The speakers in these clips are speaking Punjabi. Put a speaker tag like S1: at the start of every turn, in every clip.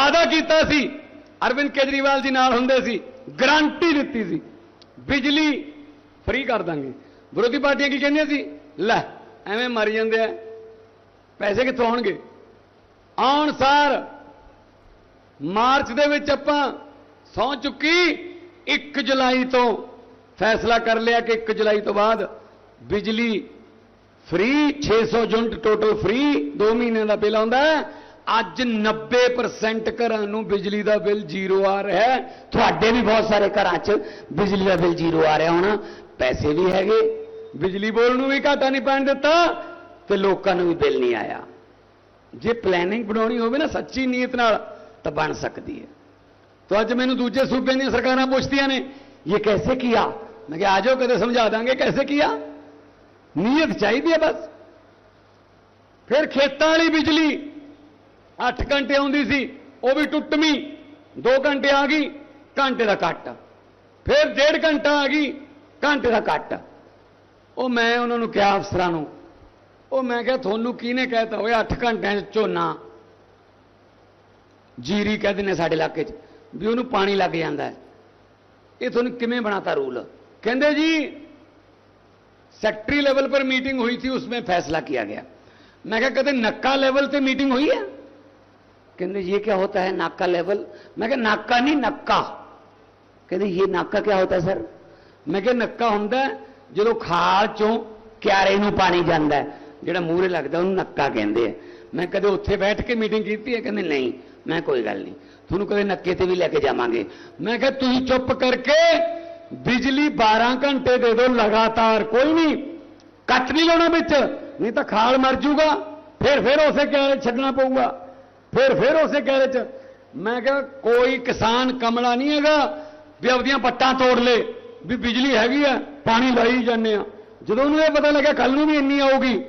S1: ਵਾਅਦਾ ਕੀਤਾ ਸੀ, ਅਰਵਿੰਦ ਕੇਜਰੀਵਾਲ ਜੀ ਨਾਲ ਹੁੰਦੇ ਸੀ, ਗਰੰਟੀ ਦਿੱਤੀ ਸੀ, ਬਿਜਲੀ ਫ੍ਰੀ ਕਰ ਦਾਂਗੇ। ਵਿਰੋਧੀ ਪਾਰਟੀਆਂ ਕੀ ਕਹਿੰਦੀਆਂ ਸੀ, ਲੈ, ਐਵੇਂ ਮਰ ਜਾਂਦੇ ਆ, ਪੈਸੇ ਕਿੱਥੋਂ ਆਉਣਗੇ? ਆਉਣ ਸਾਰ ਮਾਰਚ ਦੇ ਵਿੱਚ ਆਪਾਂ ਸੌ ਚੁੱਕੀ 1 ਜੁਲਾਈ ਤੋਂ ਫੈਸਲਾ ਕਰ ਲਿਆ ਕਿ 1 ਜੁਲਾਈ ਤੋਂ ਬਾਅਦ ਬਿਜਲੀ ਫ੍ਰੀ 600 ਯੂਨਿਟ ਟੋਟਲ ਫ੍ਰੀ 2 ਮਹੀਨਿਆਂ ਦਾ ਬਿੱਲ ਆਉਂਦਾ ਹੈ। ਅੱਜ 90% ਘਰਾਂ ਨੂੰ ਬਿਜਲੀ ਦਾ ਬਿੱਲ ਜ਼ੀਰੋ ਆ ਰਿਹਾ ਹੈ।
S2: ਤੁਹਾਡੇ ਵੀ ਬਹੁਤ ਸਾਰੇ ਘਰਾਂ 'ਚ ਬਿਜਲੀ ਦਾ ਬਿੱਲ ਜ਼ੀਰੋ ਆ ਰਿਹਾ ਹੋਣਾ। ਪੈਸੇ ਵੀ ਹੈਗੇ,
S1: ਬਿਜਲੀ ਬੋਰਡ ਨੂੰ ਵੀ ਘਾਟਾ ਨਹੀਂ ਪੈਣ ਦਿੱਤਾ
S2: ਤੇ ਲੋਕਾਂ ਨੂੰ ਵੀ ਬਿੱਲ ਨਹੀਂ ਆਇਆ।
S1: ਜੇ ਪਲੈਨਿੰਗ ਬਣਾਉਣੀ ਹੋਵੇ ਨਾ ਸੱਚੀ ਨੀਅਤ ਨਾਲ
S2: ਤਾਂ ਬਣ ਸਕਦੀ ਹੈ।
S1: ਤਾਂ ਅੱਜ ਮੈਨੂੰ ਦੂਜੇ ਸੂਬਿਆਂ ਦੀਆਂ ਸਰਕਾਰਾਂ ਪੁੱਛਦੀਆਂ ਨੇ,
S2: ਇਹ ਕੈਸੇ ਕੀਆ?
S1: ਮੈਂ ਕਿਹਾ, ਆ ਜਾਓ, ਕਦੇ ਸਮਝਾ ਦਾਂਗੇ ਕੈਸੇ ਕੀਆ? ਨੀਅਤ ਚਾਹੀਦੀ ਹੈ ਬਸ। ਫਿਰ ਖੇਤਾਂ ਵਾਲੀ ਬਿਜਲੀ 8 ਘੰਟੇ ਆਉਂਦੀ ਸੀ, ਉਹ ਵੀ ਟੁੱਟਮੀ 2 ਘੰਟੇ ਆ ਗਈ, ਘੰਟੇ ਦਾ ਕੱਟ। ਫਿਰ ਡੇਢ ਘੰਟਾ ਆ ਗਈ, ਘੰਟੇ ਦਾ ਕੱਟ। ਉਹ ਮੈਂ ਉਹਨਾਂ ਨੂੰ ਕਿਹਾ, ਅਫਸਰਾਂ ਨੂੰ, ਉਹ ਮੈਂ ਕਿਹਾ, ਤੁਹਾਨੂੰ ਕਿਹਨੇ ਕਹਿਤਾ? ਓਏ 8 ਘੰਟਿਆਂ ਚ ਝੋਨਾ।
S2: ਜੀਰੀ ਕਹਿੰਦੇ ਨੇ ਸਾਡੇ ਇਲਾਕੇ 'ਚ, ਵੀ ਉਹਨੂੰ ਪਾਣੀ ਲੱਗ ਜਾਂਦਾ ਹੈ। ਇਹ ਤੁਹਾਨੂੰ ਕਿਵੇਂ ਬਣਾਤਾ ਰੂਲ?
S1: ਕਹਿੰਦੇ ਜੀ, ਸੈਕਟਰੀ ਲੈਵਲ ਪਰ ਮੀਟਿੰਗ ਹੋਈ ਸੀ ਉਸमें
S2: ਫੈਸਲਾ ਕੀਤਾ ਗਿਆ।
S1: ਮੈਂ ਕਿਹਾ, ਕਦੇ ਨੱਕਾ ਲੈਵਲ ਤੇ ਮੀਟਿੰਗ ਹੋਈ ਹੈ?
S2: कहते ये क्या होता है नाका लेवल मैं क्या नाका नहीं नक्का कहते ये नाका क्या होता है सर
S1: मैं क्या नक्का ਹੁੰਦਾ
S2: ਜਦੋਂ ਖਾਲ ਚੋਂ ਕਿਆਰੇ ਨੂੰ ਪਾਣੀ ਜਾਂਦਾ ਹੈ ਜਿਹੜਾ ਮੂਹਰੇ ਲੱਗਦਾ ਉਹਨੂੰ ਨੱਕਾ ਕਹਿੰਦੇ ਆ
S1: ਮੈਂ ਕਦੇ ਉੱਥੇ ਬੈਠ ਕੇ ਮੀਟਿੰਗ ਕੀਤੀ ਹੈ
S2: ਕਹਿੰਦੇ ਨਹੀਂ ਮੈਂ ਕੋਈ ਗੱਲ ਨਹੀਂ ਤੁਹਾਨੂੰ ਕਦੇ ਨੱਕੇ ਤੇ ਵੀ ਲੈ ਕੇ ਜਾਵਾਂਗੇ
S1: ਮੈਂ ਕਿਹਾ ਤੁਸੀਂ ਚੁੱਪ ਕਰਕੇ ਬਿਜਲੀ 12 ਘੰਟੇ ਦੇ ਦਿਓ ਲਗਾਤਾਰ ਕੋਈ ਨਹੀਂ ਕੱਟ ਨਹੀਂ ਲਾਉਣਾ ਵਿੱਚ ਨਹੀਂ ਤਾਂ ਖਾਲ ਮਰ ਜਾਊਗਾ ਫਿਰ ਫਿਰ ਉਸੇ ਕਿਆਰੇ 'ਚ ਛੱਡਣਾ ਪਊਗਾ ਫਿਰ ਫਿਰ ਉਸੇ ਕਿਆਰੇ 'ਚ ਮੈਂ ਕਿਹਾ, ਕੋਈ ਕਿਸਾਨ ਕਮਲਾ ਨਹੀਂ ਹੈਗਾ ਵੀ ਆਪਦੀਆਂ ਪੱਟਾਂ ਤੋੜ ਲੇ, ਵੀ ਬਿਜਲੀ ਹੈਗੀ ਆ, ਪਾਣੀ ਲਾਈ ਜਾਂਦੇ ਆ। ਜਦੋਂ ਉਹਨੂੰ ਇਹ ਪਤਾ ਲੱਗਾ ਕੱਲ ਨੂੰ ਵੀ ਇੰਨੀ ਆਊਗੀ,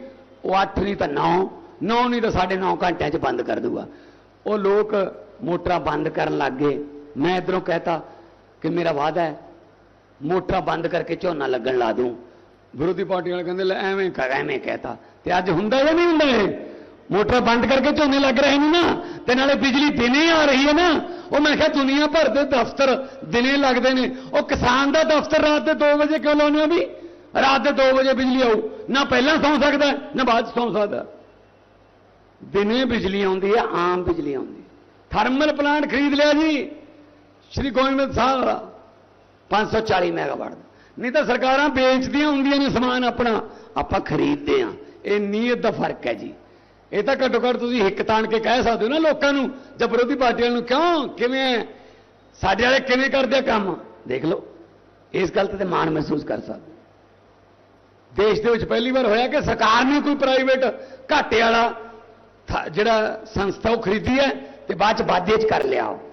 S2: ਉਹ 8 ਨਹੀਂ ਤਾਂ 9 9 ਨਹੀਂ ਤਾਂ 9.5 ਘੰਟਿਆਂ 'ਚ ਬੰਦ ਕਰ ਦੂਗਾ।
S1: ਉਹ ਲੋਕ
S2: ਮੋਟਰਾਂ ਬੰਦ ਕਰਨ ਲੱਗ ਗਏ। ਮੈਂ ਇਧਰੋਂ ਕਹਤਾ ਕਿ ਮੇਰਾ ਵਾਅਦਾ ਹੈ, ਮੋਟਰਾਂ ਬੰਦ ਕਰਕੇ ਝੋਨਾ ਲੱਗਣ ਲਾ ਦੂੰ।
S1: ਵਿਰੋਧੀ ਪਾਰਟੀ ਵਾਲੇ ਕਹਿੰਦੇ, ਲੈ ਐਵੇਂ ਕਰ
S2: ਕਰ, ਐਵੇਂ ਕਹਤਾ।
S1: ਤੇ ਅੱਜ ਹੁੰਦਾ ਜਾਂ ਨਹੀਂ ਹੁੰਦਾ ਇਹ? ਮੋਟਰ ਬੰਦ ਕਰਕੇ ਝੋਨੇ ਲੱਗ ਰਹੇ ਨੇ ਨਾ, ਤੇ ਨਾਲੇ ਬਿਜਲੀ ਦਿਨੇ ਆ ਰਹੀ ਹੈ ਨਾ। ਉਹ ਮੈਂ ਕਿਹਾ ਦੁਨੀਆ ਭਰ ਦੇ ਦਫ਼ਤਰ ਦਿਨੇ ਲੱਗਦੇ ਨੇ। ਉਹ ਕਿਸਾਨ ਦਾ ਦਫ਼ਤਰ ਰਾਤ ਦੇ 2 ਵਜੇ ਕਿਉਂ ਲਾਉਂਦੇ ਆ ਵੀ? ਰਾਤ ਦੇ 2 ਵਜੇ ਬਿਜਲੀ ਆਊ। ਨਾ ਪਹਿਲਾਂ ਸੌਂ ਸਕਦਾ, ਨਾ ਬਾਅਦ 'ਚ ਸੌਂ ਸਕਦਾ। ਦਿਨੇ ਬਿਜਲੀ ਆਉਂਦੀ ਹੈ, ਆਮ ਬਿਜਲੀ ਆਉਂਦੀ ਥਰਮਲ ਪਲਾਂਟ ਖਰੀਦ ਲਿਆ ਜੀ। ਸ਼੍ਰੀ ਗੋਬਿੰਦ ਸਾਹਿਬ ਦਾ
S2: 540 ਮੈਗਾਵਾਟ
S1: ਨਹੀਂ ਤਾਂ ਸਰਕਾਰਾਂ ਵੇਚਦੀਆਂ ਹੁੰਦੀਆਂ ਨੇ ਸਮਾਨ ਆਪਣਾ।
S2: ਆਪਾਂ ਖਰੀਦਦੇ ਆ
S1: ਇਹ ਨੀਅਤ ਦਾ ਫ਼ਰਕ ਹੈ ਜੀ। ਇਹ ਤਾਂ ਘੱਟੋ ਘੱਟ ਤੁਸੀਂ ਹਿੱਕ ਤਾਣ ਕੇ ਕਹਿ ਸਕਦੇ ਹੋ ਨਾ ਲੋਕਾਂ ਨੂੰ, ਜਾਂ ਵਿਰੋਧੀ ਪਾਰਟੀਆਂ ਨੂੰ, ਕਿਉਂ? ਕਿਵੇਂ? ਹੈ? ਸਾਡੇ ਵਾਲੇ ਕਿਵੇਂ ਕਰਦੇ ਆ ਕੰਮ?
S2: ਦੇਖ ਲਓ, ਇਸ ਗੱਲ ਤੇ ਤਾਂ ਮਾਣ ਮਹਿਸੂਸ ਕਰ ਸਕਦੇ
S1: ਦੇਸ਼ ਦੇ ਵਿੱਚ ਪਹਿਲੀ ਵਾਰ ਹੋਇਆ ਕਿ ਸਰਕਾਰ ਨੇ ਕੋਈ ਪ੍ਰਾਈਵੇਟ ਘਾਟੇ ਵਾਲਾ ਜਿਹੜਾ ਸੰਸਥਾ ਉਹ ਖਰੀਦੀ ਹੈ
S2: ਤੇ ਬਾਅਦ ਚ ਵਾਧੇ ਚ ਕਰ ਲਿਆ ਉਹ।